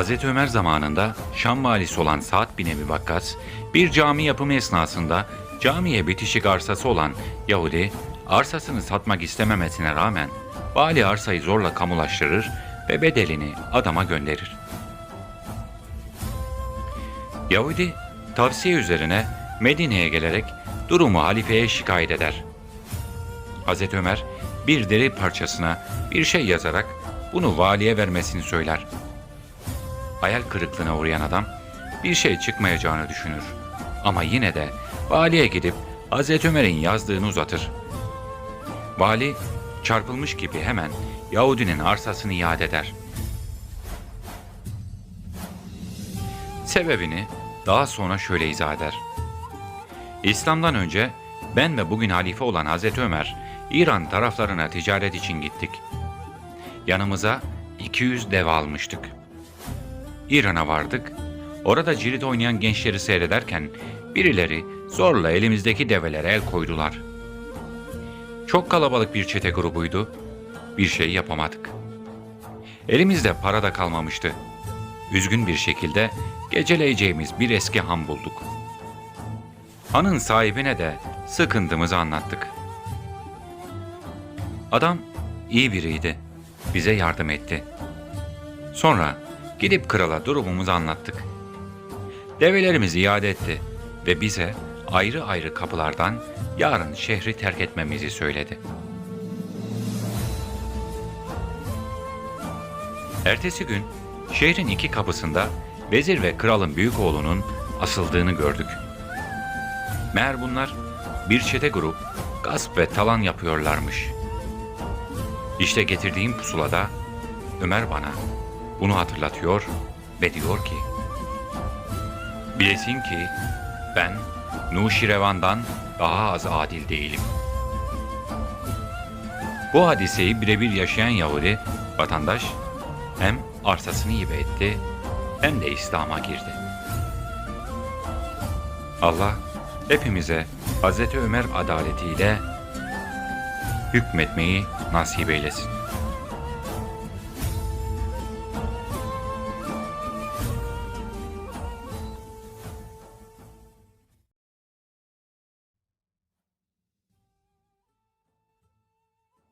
Hazreti Ömer zamanında Şam valisi olan Sa'd bin Ebi Vakkas, bir cami yapımı esnasında camiye bitişik arsası olan Yahudi, arsasını satmak istememesine rağmen vali arsayı zorla kamulaştırır ve bedelini adama gönderir. Yahudi tavsiye üzerine Medine'ye gelerek durumu halifeye şikayet eder. Hazreti Ömer bir deri parçasına bir şey yazarak bunu valiye vermesini söyler. Hayal kırıklığına uğrayan adam bir şey çıkmayacağını düşünür. Ama yine de valiye gidip Hazreti Ömer'in yazdığını uzatır. Vali çarpılmış gibi hemen Yahudinin arsasını iade eder. Sebebini daha sonra şöyle izah eder. İslam'dan önce ben ve bugün halife olan Hazreti Ömer İran taraflarına ticaret için gittik. Yanımıza 200 deve almıştık. İran'a vardık. Orada cirit oynayan gençleri seyrederken birileri zorla elimizdeki develere el koydular. Çok kalabalık bir çete grubuydu. Bir şey yapamadık. Elimizde para da kalmamıştı. Üzgün bir şekilde geceleyeceğimiz bir eski han bulduk. Hanın sahibine de sıkıntımızı anlattık. Adam iyi biriydi. Bize yardım etti. Sonra gidip krala durumumuzu anlattık. Develerimizi iade etti ve bize ayrı ayrı kapılardan yarın şehri terk etmemizi söyledi. Ertesi gün şehrin iki kapısında vezir ve kralın büyük oğlunun asıldığını gördük. Meğer bunlar bir çete grup gasp ve talan yapıyorlarmış. İşte getirdiğim pusulada Ömer bana bunu hatırlatıyor ve diyor ki Bilesin ki ben Nuşirevan'dan daha az adil değilim. Bu hadiseyi birebir yaşayan Yahudi vatandaş hem arsasını hibe etti hem de İslam'a girdi. Allah hepimize Hz. Ömer adaletiyle hükmetmeyi nasip eylesin.